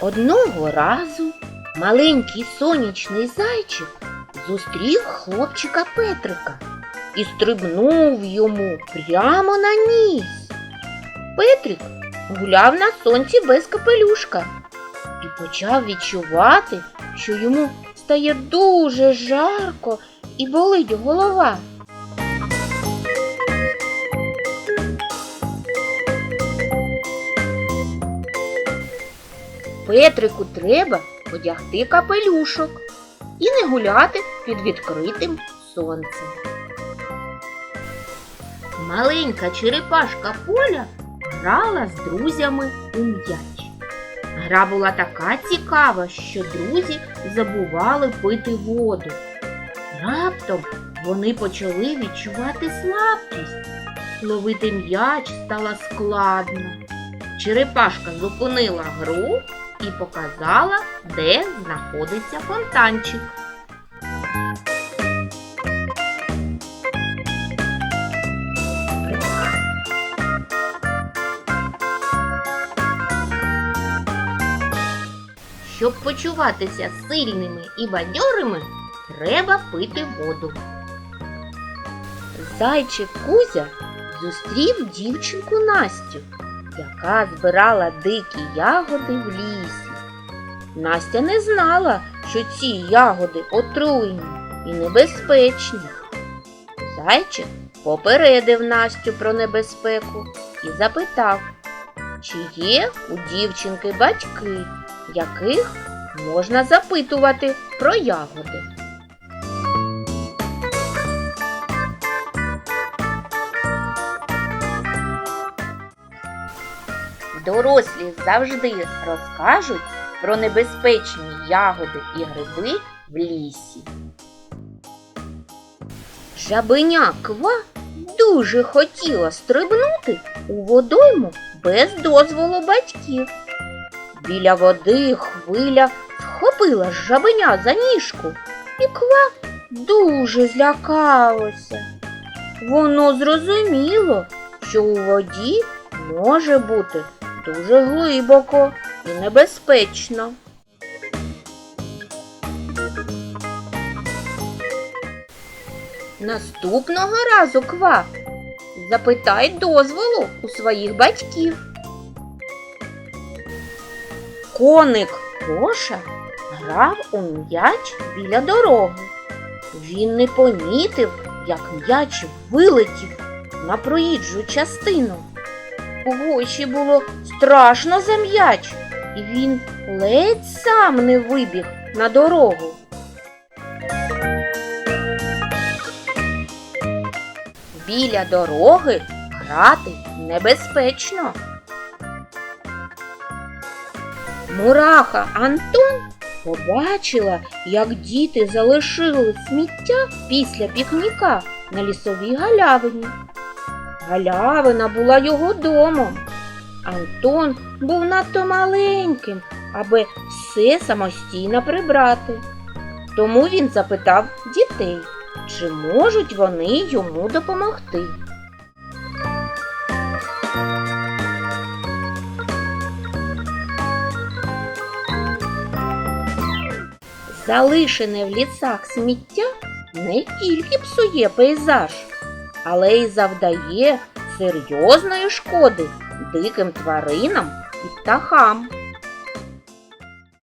Одного разу маленький сонячний зайчик зустрів хлопчика Петрика і стрибнув йому прямо на ніс. Петрик гуляв на сонці без капелюшка і почав відчувати, що йому стає дуже жарко і болить голова. Петрику треба одягти капелюшок і не гуляти під відкритим сонцем. Маленька черепашка Поля грала з друзями у м'яч. Гра була така цікава, що друзі забували пити воду. Раптом вони почали відчувати слабкість. Ловити м'яч стало складно. Черепашка зупинила гру і показала, де знаходиться фонтанчик. Щоб почуватися сильними і бадьорими, треба пити воду. Зайчик Кузя зустрів дівчинку Настю, яка збирала дикі ягоди в лісі. Настя не знала, що ці ягоди отруйні і небезпечні. Зайчик попередив Настю про небезпеку і запитав, чи є у дівчинки батьки, яких можна запитувати про ягоди. Дорослі завжди розкажуть про небезпечні ягоди і гриби в лісі. Жабеня ква дуже хотіла стрибнути у водойму без дозволу батьків. Біля води хвиля схопила жабеня за ніжку, і ква дуже злякалося. Воно зрозуміло, що у воді може бути дуже глибоко і небезпечно. Наступного разу ква запитай дозволу у своїх батьків. Коник Коша грав у м'яч біля дороги. Він не помітив, як м'яч вилетів на проїжджу частину. Гоші було страшно за м'яч, і він ледь сам не вибіг на дорогу. Біля дороги грати небезпечно. Мураха Антон побачила, як діти залишили сміття після пікніка на лісовій галявині. Галявина була його домом. Антон був надто маленьким, аби все самостійно прибрати. Тому він запитав дітей, чи можуть вони йому допомогти. Залишене в лісах сміття не тільки псує пейзаж, але й завдає серйозної шкоди диким тваринам і птахам.